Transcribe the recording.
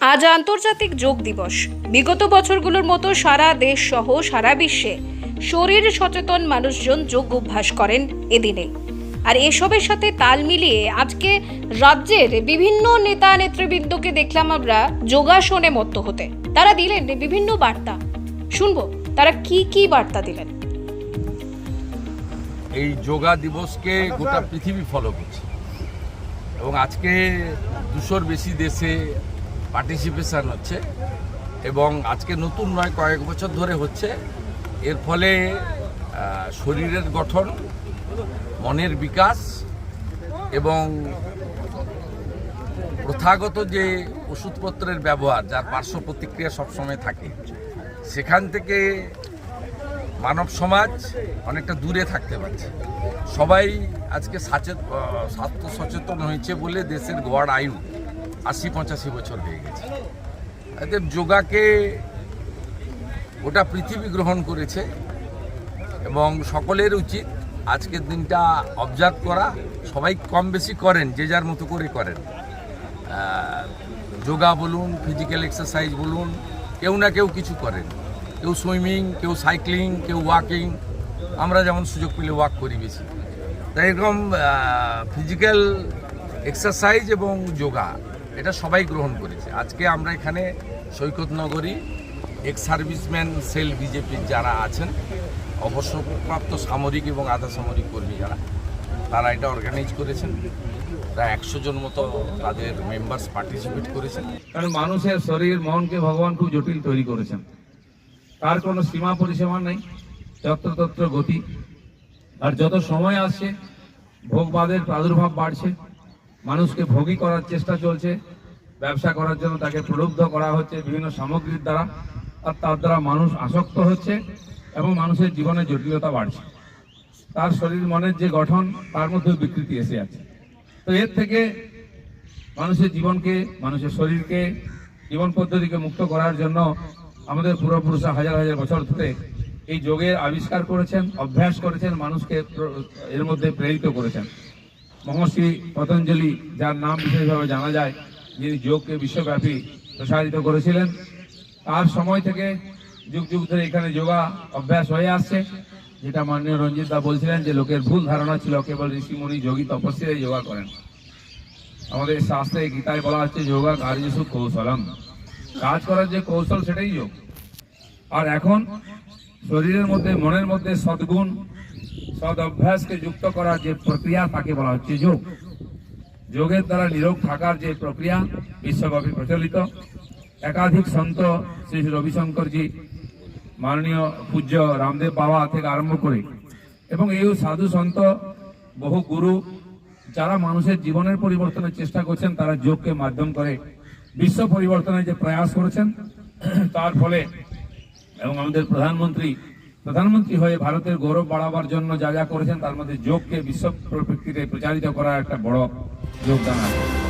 আজ আন্তর্জাতিক যোগ দিবস। বিগত বছরগুলোর মতো সারা দেশ সহ সারা বিশ্বে শরীর সচেতন মানুষজন যোগ অভ্যাস করেন এদিনে। আর এসবের সাথে তাল মিলিয়ে আজকে রাজ্যের বিভিন্ন নেতা নেতৃবৃন্দকে দেখলাম আমরা যোগাসনে মত্ত হতে। তারা দিলেন বিভিন্ন বার্তা। শুনব, তারা কি কি বার্তা দিলেন? এই যোগা দিবসকে গোটা পৃথিবী ফলো করছে। এবং আজকে দুশোর বেশি দেশে পার্টিসিপেশন হচ্ছে এবং আজকে নতুন নয়, কয়েক বছর ধরে হচ্ছে। এর ফলে শরীরের গঠন, মনের বিকাশ এবং প্রথাগত যে ওষুধপত্রের ব্যবহার, যার পার্শ্ব প্রতিক্রিয়া সবসময় থাকে, সেখান থেকে মানব সমাজ অনেকটা দূরে থাকতে পারছে। সবাই আজকে সচেত স্বাস্থ্য সচেতন হয়েছে বলে দেশের গড় আয়ু আশি পঁচাশি বছর হয়ে গেছে। এতে যোগাকে গোটা পৃথিবী গ্রহণ করেছে এবং সকলের উচিত আজকের দিনটা অবজার্ভ করা। সবাই কম বেশি করেন, যে যার মতো করে করেন। যোগা বলুন ফিজিক্যাল এক্সারসাইজ বলুন, কেউ না কেউ কিছু করেন। কেউ সুইমিং কেউ সাইক্লিং কেউ ওয়াকিং আমরা যেমন সুযোগ পেলে ওয়াক করি বেশি। তাই এরকম ফিজিক্যাল এক্সারসাইজ এবং যোগা এটা সবাই গ্রহণ করেছে। আজকে আমরা এখানে সৈকত নগরী এক্স সার্ভিসম্যান সেল বিজেপির যারা আছেন, অবসরপ্রাপ্ত সামরিক এবং আধা সামরিক কর্মী যারা, তারা এটা অর্গানাইজ করেছেন। প্রায় একশো জন মতো তাদের মেম্বার্স পার্টিসিপেট করেছেন। কারণ মানুষের শরীর, মনকে ভগবান খুব জটিল তৈরি করেছেন। তার কোনো সীমা পরিসীমা নেই, যত্রতত্র গতি। আর যত সময় আসছে ভোগবাদের প্রাদুর্ভাব বাড়ছে। মানুষকে ভোগী করার চেষ্টা চলছে। ব্যবসা করার জন্য তাকে প্রলুব্ধ করা হচ্ছে বিভিন্ন সামগ্রীর দ্বারা। আর তার দ্বারা মানুষ আসক্ত হচ্ছে এবং মানুষের জীবনে জটিলতা বাড়ছে। তার শরীর মনের যে গঠন, তার মধ্যে বিকৃতি এসে আছে তো এর থেকে মানুষের জীবনকে, মানুষের শরীরকে, জীবন পদ্ধতিকে মুক্ত করার জন্য আমাদের পূর্বপুরুষরা হাজার হাজার বছর ধরে এই যোগের আবিষ্কার করেছেন, অভ্যাস করেছেন, মানুষকে এর মধ্যে প্রেরিত করেছেন। মহর্ষি পতঞ্জলি, যার নাম বিশেষভাবে জানা যায়, যিনি যোগকে বিশ্বব্যাপী প্রসারিত করেছিলেন, তার সময় থেকে যুগ যুগ ধরে এখানে যোগা অভ্যাস হয়ে আসছে। যেটা মাননীয় রঞ্জিত দা বলছিলেন যে, লোকের ভুল ধারণা ছিল, কেবল ঋষিমুনি যোগী তপস্বীরাই যোগা করেন। আমাদের শাস্ত্রে গীতায় বলা হচ্ছে, যোগা কার্যসু কৌশলম। কাজ করার যে কৌশল, সেটাই যোগ। আর এখন শরীরের মধ্যে, মনের মধ্যে সদ্গুণ সদ অভ্যাসকে যুক্ত করার যে প্রক্রিয়া তাকে বলা হচ্ছে যোগ। যোগের দ্বারা নিরোগ থাকার যে প্রক্রিয়া বিশ্বব্যাপী প্রচলিত। একাধিক সন্ত শ্রী রবিশঙ্করজি মাননীয় পূজ্য রামদেব বাবা থেকে আরম্ভ করে এবং এই সাধু সন্ত, বহু গুরু যারা মানুষের জীবনের পরিবর্তনের চেষ্টা করছেন, তারা যোগকে মাধ্যম করে বিশ্ব পরিবর্তনের যে প্রয়াস করেছেন, তার ফলে এবং আমাদের প্রধানমন্ত্রী প্রধানমন্ত্রী হয়ে ভারতের গৌরব বাড়াবার জন্য যা যা করেছেন, তার মধ্যে যোগকে বিশ্ব প্রবৃত্তিতে প্রচারিত করার একটা বড় যোগদান আছে।